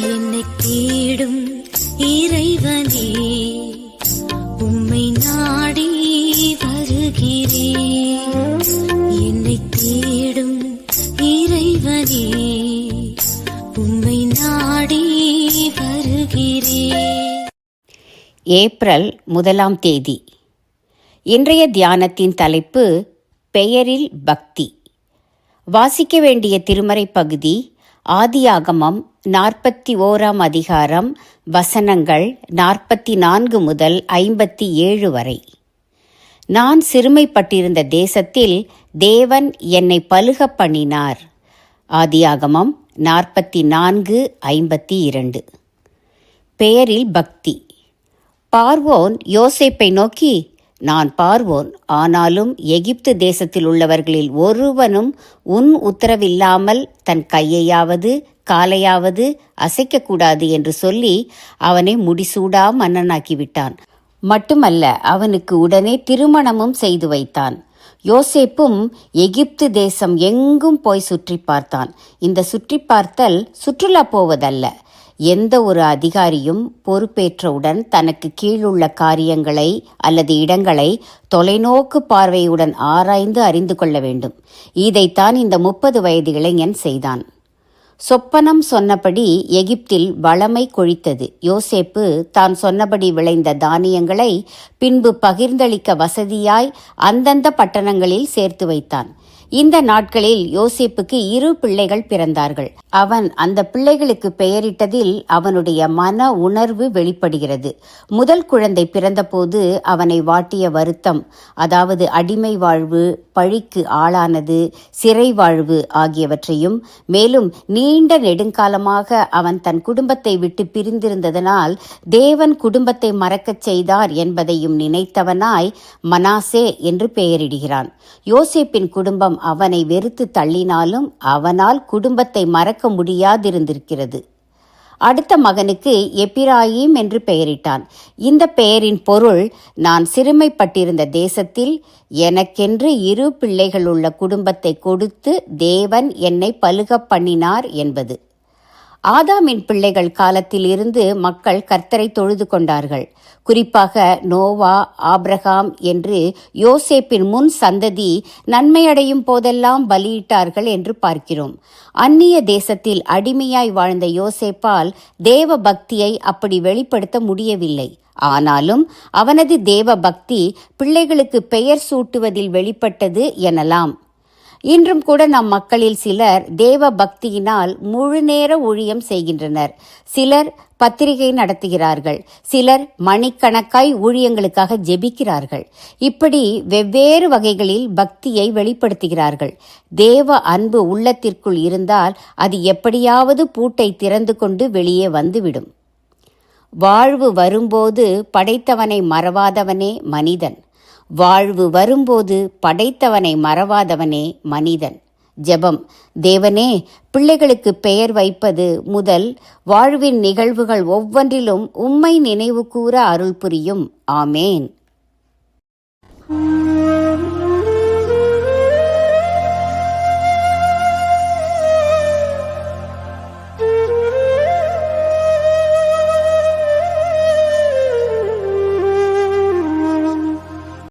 என்னை தேடும் இறைவனே உம்மை நாடி வருகிறேன் என்னை தேடும் இறைவனே உம்மை நாடி வருகிறேன் ஏப்ரல் முதலாம் தேதி. இன்றைய தியானத்தின் தலைப்பு பெயரில் பக்தி. வாசிக்க வேண்டிய திருமறை பகுதி ஆதியாகமம் நாற்பத்தி ஓராம் அதிகாரம் வசனங்கள் நாற்பத்தி நான்கு முதல் ஐம்பத்தி ஏழு வரை. நான் சிறுமைப்பட்டிருந்த தேசத்தில் தேவன் என்னை பழுக பண்ணினார். ஆதியாகமம் நாற்பத்தி நான்கு ஐம்பத்தி இரண்டு பெயரில் பக்தி. பார்வோன் யோசேப்பை நோக்கி நான் பார்வோன். ஆனாலும் எகிப்து தேசத்தில் உள்ளவர்களில் ஒருவனும் உன் உத்தரவில்லாமல் தன் கையையாவது காலையாவது அசைக்கக்கூடாது என்று சொல்லி அவனை முடிசூடா மன்னனாக்கி விட்டான் மட்டுமல்ல அவனுக்கு உடனே திருமணமும் செய்து வைத்தான். யோசேப்பும் எகிப்து தேசம் எங்கும் போய் சுற்றி பார்த்தான். இந்த சுற்றி பார்த்தல் சுற்றுலா போவதல்ல. எந்த ஒரு அதிகாரியும் பொறுப்பேற்றவுடன் தனக்கு கீழுள்ள காரியங்களை அல்லது இடங்களை தொலைநோக்கு பார்வையுடன் ஆராய்ந்து அறிந்து கொள்ள வேண்டும். இதைத்தான் இந்த முப்பது வயது இளைஞன் செய்தான். சொப்பனம் சொன்னபடி எகிப்தில் வளமை கொழித்தது. யோசேப்பு தான் சொன்னபடி விளைந்த தானியங்களை பின்பு பகிர்ந்தளிக்க வசதியாய் அந்தந்த பட்டணங்களில் சேர்த்து வைத்தான். இந்த நாட்களில் யோசேப்புக்கு இரு பிள்ளைகள் பிறந்தார்கள். அவன் அந்த பிள்ளைகளுக்கு பெயரிட்டதில் அவனுடைய மன உணர்வு வெளிப்படுகிறது. முதல் குழந்தை பிறந்தபோது அவனை வாட்டிய வருத்தம் அதாவது அடிமை வாழ்வு பழிக்கு ஆளானது சிறை வாழ்வு ஆகியவற்றையும் மேலும் நீண்ட நெடுங்காலமாக அவன் தன் குடும்பத்தை விட்டு பிரிந்திருந்ததனால் தேவன் குடும்பத்தை மறக்கச் செய்தார் என்பதையும் நினைத்தவனாய் மனாசே என்று பெயரிடுகிறான். யோசேப்பின் குடும்பம் அவனை வெறுத்து தள்ளினாலும் அவனால் குடும்பத்தை மறக்க முடியாதிருந்திருக்கிறது. அடுத்த மகனுக்கு எப்பிராயிம் என்று பெயரிட்டான். இந்த பெயரின் பொருள் நான் சிறுமைப்பட்டிருந்த தேசத்தில் எனக்கென்று இரு பிள்ளைகளுள்ள குடும்பத்தை கொடுத்து தேவன் என்னை பழுக பண்ணினார் என்பது. ஆதாமின் பிள்ளைகள் காலத்தில் இருந்து மக்கள் கர்த்தரை தொழுது கொண்டார்கள். குறிப்பாக நோவா ஆப்ரஹாம் என்று யோசேப்பின் முன் சந்ததி நன்மையடையும் போதெல்லாம் பலியிட்டார்கள் என்று பார்க்கிறோம். அந்நிய தேசத்தில் அடிமையாய் வாழ்ந்த யோசேப்பால் தேவ பக்தியை அப்படி வெளிப்படுத்த முடியவில்லை. ஆனாலும் அவனது தேவ பக்தி பிள்ளைகளுக்கு பெயர் சூட்டுவதில் வெளிப்பட்டது எனலாம். இன்றும் கூட நம் மக்களில் சிலர் தேவ பக்தியினால் முழு நேர ஊழியம் செய்கின்றனர். சிலர் பத்திரிகை நடத்துகிறார்கள். சிலர் மணிக்கணக்காய் ஊழியங்களுக்காக ஜெபிக்கிறார்கள். இப்படி வெவ்வேறு வகைகளில் பக்தியை வெளிப்படுத்துகிறார்கள். தேவ அன்பு உள்ளத்திற்குள் இருந்தால் அது எப்படியாவது பூட்டை திறந்து கொண்டு வெளியே வந்துவிடும். வாழ்வு வரும்போது படைத்தவனை மறவாதவனே மனிதன். வாழ்வு வரும்போது படைத்தவனை மறவாதவனே மனிதன். ஜெபம். தேவனே பிள்ளைகளுக்கு பெயர் வைப்பது முதல் வாழ்வின் நிகழ்வுகள் ஒவ்வொன்றிலும் உம்மை நினைவு கூற அருள் புரியும். ஆமேன்.